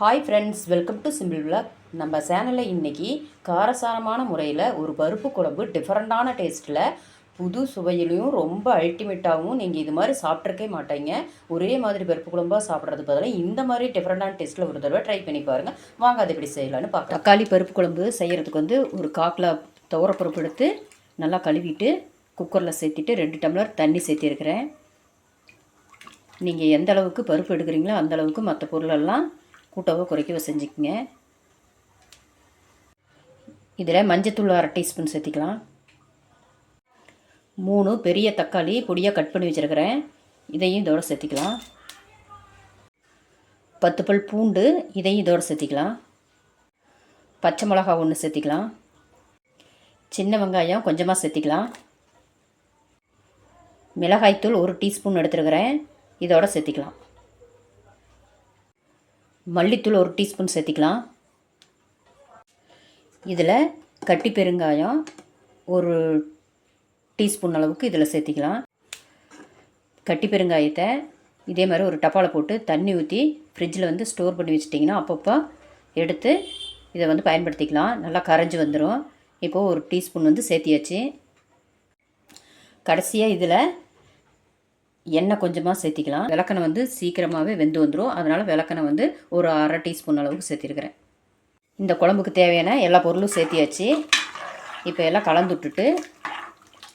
Hi friends welcome to simple vlog நம்ம சேனலில் இன்றைக்கி காரசாரமான முறையில் ஒரு பருப்பு குழம்பு டிஃப்ரெண்ட்டான டேஸ்ட்டில் புது சுவையிலையும் ரொம்ப அல்டிமேட்டாகவும் நீங்கள் இது மாதிரி சாப்பிட்ருக்கே மாட்டீங்க. ஒரே மாதிரி பருப்பு குழம்பாக சாப்பிட்றது பதிலாக இந்த மாதிரி டிஃப்ரெண்டான டேஸ்ட்டில் ஒரு தடவை ட்ரை பண்ணி பாருங்கள் வாங்க அது எப்படி செய்யலான்னு பார்க்கலாம். தக்காளி பருப்பு குழம்பு செய்கிறதுக்கு வந்து ஒரு காக்கில் துவரப்பருப்பு எடுத்து நல்லா கழுவிட்டு குக்கரில் சேர்த்திட்டு ரெண்டு டம்ளர் தண்ணி சேர்த்திருக்கிறேன். நீங்கள் எந்த அளவுக்கு பருப்பு எடுக்கிறீங்களோ அந்த அளவுக்கு மற்ற பொருளெல்லாம் கூட்டவோ குறைக்கவோ செஞ்சுக்கோங்க. இதில் மஞ்சத்தூள் அரை டீஸ்பூன் சேர்த்திக்கலாம். மூணு பெரிய தக்காளி பொடியாக கட் பண்ணி வச்சுருக்கிறேன். இதையும் இதோட சேர்த்திக்கலாம். பத்து பல் பூண்டு இதையும் இதோட சேர்த்திக்கலாம். பச்சை மிளகா ஒன்று சேர்த்திக்கலாம். சின்ன வெங்காயம் கொஞ்சமாக சேர்த்திக்கலாம். மிளகாய்த்தூள் ஒரு டீஸ்பூன் எடுத்துருக்கிறேன். இதோட சேர்த்திக்கலாம். மல்லித்தூள் ஒரு டீஸ்பூன் சேர்த்திக்கலாம். இதில் கட்டி பெருங்காயம் ஒரு டீஸ்பூன் அளவுக்கு இதில் சேர்த்திக்கலாம். கட்டி பெருங்காயத்தை இதே மாதிரி ஒரு டப்பாவில் போட்டு தண்ணி ஊற்றி ஃப்ரிட்ஜில் வந்து ஸ்டோர் பண்ணி வச்சிட்டிங்கன்னா அப்பப்போ எடுத்து இதை வந்து பயன்படுத்திக்கலாம். நல்லா கரைஞ்சி வந்துடும் இப்போது ஒரு டீஸ்பூன் வந்து சேர்த்தியாச்சு. கடைசியாக இதில் எண்ணெய் கொஞ்சமாக சேர்த்திக்கலாம். விளக்கணை வந்து சீக்கிரமாகவே வெந்து வந்துடும் அதனால் விளக்கணை வந்து ஒரு அரை டீஸ்பூன் அளவுக்கு சேர்த்திருக்கிறேன். இந்த குழம்புக்கு தேவையான எல்லா பொருளும் சேர்த்தியாச்சு. இப்போ எல்லாம் கலந்து விட்டுட்டு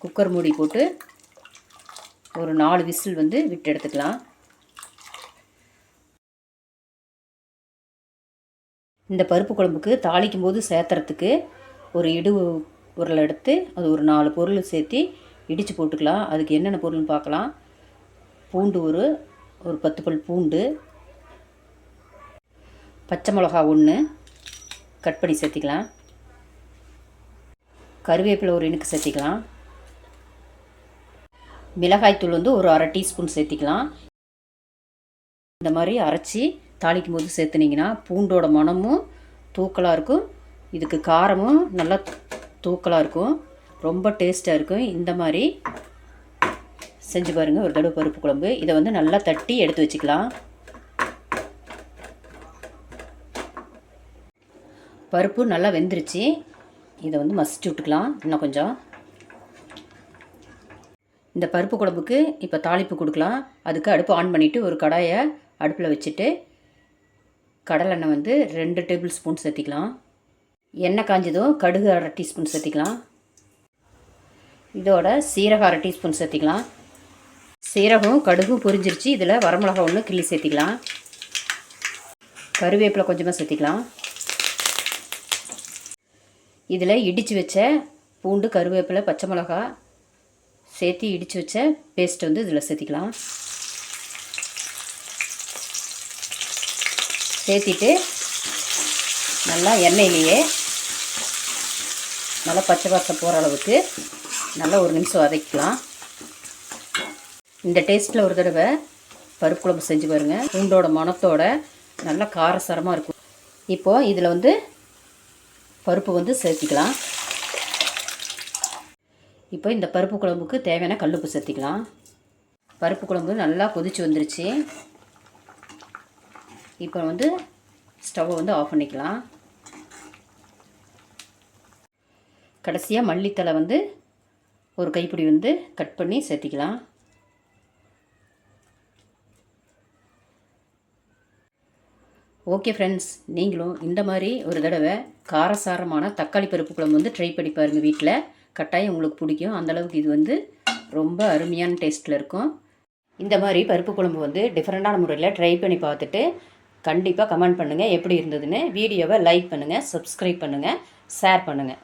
குக்கர் மூடி போட்டு ஒரு நாலு விசில் வந்து விட்டு எடுத்துக்கலாம். இந்த பருப்பு குழம்புக்கு தாளிக்கும் போது சேர்த்துறதுக்கு ஒரு இடு உருளை எடுத்து அது ஒரு நாலு பொருள் சேர்த்து இடித்து போட்டுக்கலாம். அதுக்கு என்னென்ன பொருள்னு பார்க்கலாம். பூண்டு ஒரு ஒரு பத்து பல் பூண்டு. பச்சை மிளகா ஒன்று கட் பண்ணி சேர்த்திக்கலாம். கருவேப்பிலை ஒரு இனுக்கு சேர்த்திக்கலாம். மிளகாய்த்தூள் வந்து ஒரு அரை டீஸ்பூன் சேர்த்திக்கலாம். இந்த மாதிரி அரைச்சி தாளிக்கும் போது சேர்த்துனீங்கன்னா பூண்டோட மணமும் தூக்கலாக இருக்கும். இதுக்கு காரமும் நல்லா தூக்கலாக இருக்கும். ரொம்ப டேஸ்ட்டாக இருக்கும். இந்த மாதிரி செஞ்சு பாருங்கள் ஒரு தடவை பருப்பு குழம்பு. இதை வந்து நல்லா தட்டி எடுத்து வச்சுக்கலாம். பருப்பு நல்லா வெந்துருச்சு. இதை வந்து மசிச்சு விட்டுக்கலாம். இன்னும் கொஞ்சம். இந்த பருப்பு குழம்புக்கு இப்போ தாளிப்பு கொடுக்கலாம். அதுக்கு அடுப்பு ஆன் பண்ணிவிட்டு ஒரு கடாயை அடுப்பில் வச்சுட்டு கடலெண்ணெய் வந்து ரெண்டு டேபிள் ஸ்பூன் சேர்த்திக்கலாம். எண்ணெய் காஞ்சதும் கடுகு அரை டீஸ்பூன் சேர்த்திக்கலாம். இதோட சீரகம் அரை டீஸ்பூன் சேர்த்திக்கலாம். சீரகம் கடுகும் பொரிஞ்சிருச்சு. இதில் வரமிளகா ஒன்று கிள்ளி சேர்த்திக்கலாம். கருவேப்பிலை கொஞ்சமாக சேர்த்திக்கலாம். இதில் இடித்து வச்ச பூண்டு கருவேப்பிலை பச்சை மிளகா சேர்த்து இடித்து வச்ச பேஸ்ட் வந்து இதில் சேர்த்திக்கலாம். சேர்த்திட்டு நல்லா எண்ணெயிலேயே நல்லா பச்சை பச்சை போகிற அளவுக்கு நல்லா ஒரு நிமிஷம் வதக்கிக்கலாம். இந்த டேஸ்ட்டில் ஒரு தடவை பருப்பு குழம்பு செஞ்சு பாருங்கள் பூண்டோட மணத்தோட நல்லா காரசாரமாக இருக்கும். இப்போது இதில் வந்து பருப்பு வந்து சேர்த்திக்கலாம். இப்போ இந்த பருப்பு குழம்புக்கு தேவையான கல்லுப்பு சேர்த்திக்கலாம். பருப்பு குழம்பு நல்லா கொதிச்சு வந்துருச்சு. இப்போ வந்து ஸ்டவ்வை வந்து ஆஃப் பண்ணிக்கலாம். கடைசியாக மல்லித்தலை வந்து ஒரு கைப்பிடி வந்து கட் பண்ணி சேர்த்திக்கலாம். ஓகே ஃப்ரெண்ட்ஸ் நீங்களும் இந்த மாதிரி ஒரு தடவை காரசாரமான தக்காளி பருப்பு குழம்பு வந்து ட்ரை பண்ணி பாருங்கள் வீட்டில் கட்டாயம் உங்களுக்கு பிடிக்கும். அந்தளவுக்கு இது வந்து ரொம்ப அருமையான டேஸ்ட்டில் இருக்கும். இந்த மாதிரி பருப்பு குழம்பு வந்து டிஃப்ரெண்ட்டான முறையில் ட்ரை பண்ணி பார்த்துட்டு கண்டிப்பாக கமெண்ட் பண்ணுங்கள் எப்படி இருந்ததுன்னு வீடியோவை லைக் பண்ணுங்கள் சப்ஸ்கிரைப் பண்ணுங்கள் ஷேர் பண்ணுங்கள்